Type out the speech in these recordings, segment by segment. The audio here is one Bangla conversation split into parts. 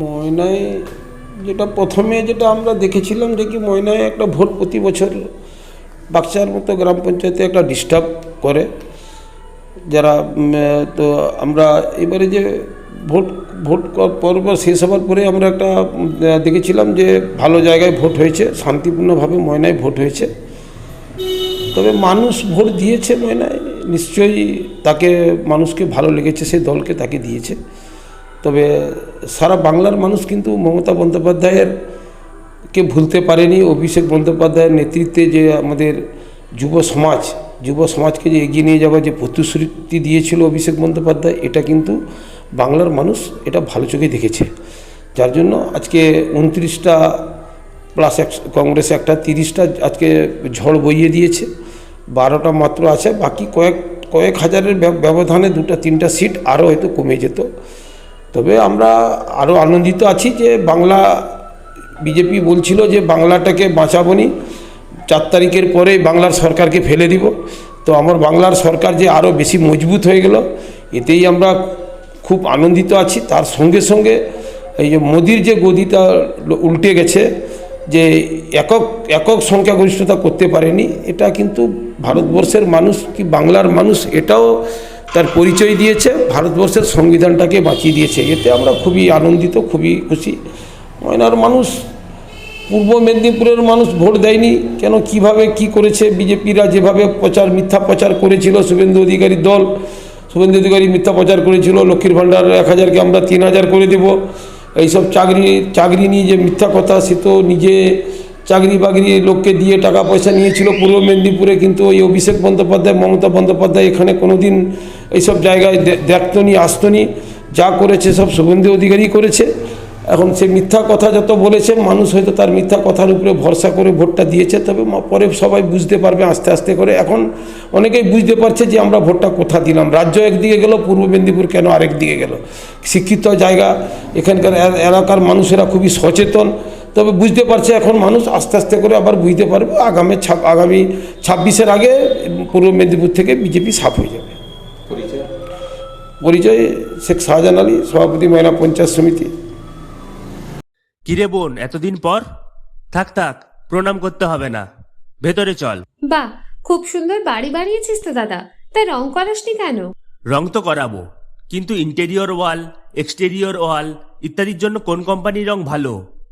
ময়নায় যেটা প্রথমে যেটা আমরা দেখেছিলাম যে কি ময়নায় একটা ভোট প্রতি বছর বাক্সার মতো গ্রাম পঞ্চায়েতে একটা ডিস্টার্ব করে। যারা তো আমরা এবারে যে ভোট ভোট পর্ব শেষ হওয়ার পরে আমরা একটা দেখেছিলাম যে ভালো জায়গায় ভোট হয়েছে, শান্তিপূর্ণভাবে ময়নায় ভোট হয়েছে। তবে মানুষ ভোট দিয়েছে ময়নায় নিশ্চয়ই তাকে, মানুষকে ভালো লেগেছে সেই দলকে তাকে দিয়েছে। তবে সারা বাংলার মানুষ কিন্তু মমতা বন্দ্যোপাধ্যায়ের কে ভুলতে পারেনি, অভিষেক বন্দ্যোপাধ্যায়ের নেতৃত্বে যে আমাদের যুব সমাজ, যুব সমাজকে যে এগিয়ে নিয়ে যাওয়ার যে প্রতিশ্রুতি দিয়েছিল অভিষেক বন্দ্যোপাধ্যায়, এটা কিন্তু বাংলার মানুষ এটা ভালো চোখে দেখেছে। যার জন্য আজকে উনত্রিশটা প্লাস এক, কংগ্রেস একটা, তিরিশটা আজকে ঝড় বইয়ে দিয়েছে, বারোটা মাত্র আছে, বাকি কয়েক কয়েক হাজারের ব্যবধানে দুটো, তিনটা সিট আরও হয়তো কমে যেত। তবে আমরা আরও আনন্দিত আছি যে বাংলা বিজেপি বলছিল যে বাংলাটাকে বাঁচাবনি চার তারিখের পরে বাংলার সরকারকে ফেলে দিব। তো আমার বাংলার সরকার যে আরও বেশি মজবুত হয়ে গেল, এতেই আমরা খুব আনন্দিত আছি। তার সঙ্গে সঙ্গে এই যে মোদির যে গদিটা উল্টে গেছে, যে একক একক সংখ্যাগরিষ্ঠতা করতে পারেনি, এটা কিন্তু ভারতবর্ষের মানুষ কি বাংলার মানুষ, এটাও তার পরিচয় দিয়েছে, ভারতবর্ষের সংবিধানটাকে বাঁচিয়ে দিয়েছে। এতে আমরা খুবই আনন্দিত, খুবই খুশি। ময়নার মানুষ, পূর্ব মেদিনীপুরের মানুষ ভোট দেয়নি। কেন, কীভাবে, কি করেছে? বিজেপিরা যেভাবে প্রচার, মিথ্যা প্রচার করেছিল, শুভেন্দু অধিকারীর দল, শুভেন্দু অধিকারী মিথ্যা প্রচার করেছিল, লক্ষ্মীর ভাণ্ডার এক হাজারকে আমরা তিন হাজার করে দেব। এইসব চাকরি চাকরি নিয়ে যে মিথ্যা কথা, সে তো নিজে চাকরি বাকরি লোককে দিয়ে টাকা পয়সা নিয়েছিল পূর্ব মেদিনীপুরে, কিন্তু ওই অভিষেক বন্দ্যোপাধ্যায়, মমতা বন্দ্যোপাধ্যায় এখানে কোনোদিন এইসব জায়গায় দে- দেখতো নি, আসতো নি। যা করেছে সব শুভেন্দু অধিকারী করেছে। এখন সে মিথ্যা কথা যত বলেছে, মানুষ হয়তো তার মিথ্যা কথার উপরে ভরসা করে ভোটটা দিয়েছে, তবে পরে সবাই বুঝতে পারবে আস্তে আস্তে করে। এখন অনেকেই বুঝতে পারছে যে আমরা ভোটটা কোথা দিলাম। রাজ্য একদিকে গেল, পূর্ব মেদিনীপুর কেন আরেক দিকে গেল? শিক্ষিত জায়গা, এখানকার এলাকার মানুষেরা খুবই সচেতন। তবে বুঝতে পারছে এখন মানুষ আস্তে আস্তে করে আবার বুঝতে পারবে আগামী আগামী ছাব্বিশের আগে পূর্ব মেদিনীপুর থেকে বিজেপি সাফ হয়ে যাবে। পরিচয়? শেখ শাহজাহান আলী সভাপতি ময়না পঞ্চায়েত সমিতি। কিরে বোন এতদিন পর? থাক থাক প্রণাম করতে হবে না। ভেতরে চল। বাহ খুব সুন্দর বাড়ি বানিয়েছিস তো দাদা। তাই রং করাসনি কেন? রং তো করাবো কিন্তু ইন্টেরিয়র ওয়াল এক্সটেরিয়র ওয়াল ইত্যাদির জন্য কোন কোম্পানির রং ভালো?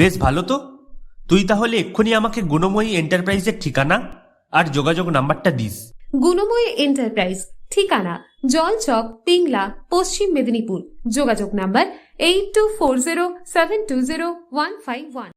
বেশ ভালো তো। তুই তাহলে এক্ষুনি আমাকে গুণময়ী এন্টারপ্রাইজের ঠিকানা আর যোগাযোগ নাম্বারটা দিস। গুণময়ী এন্টারপ্রাইজ ঠিকানা জলচক তিংলা পশ্চিম মেদিনীপুর। যোগাযোগ number eight two four zero seven two zero one five one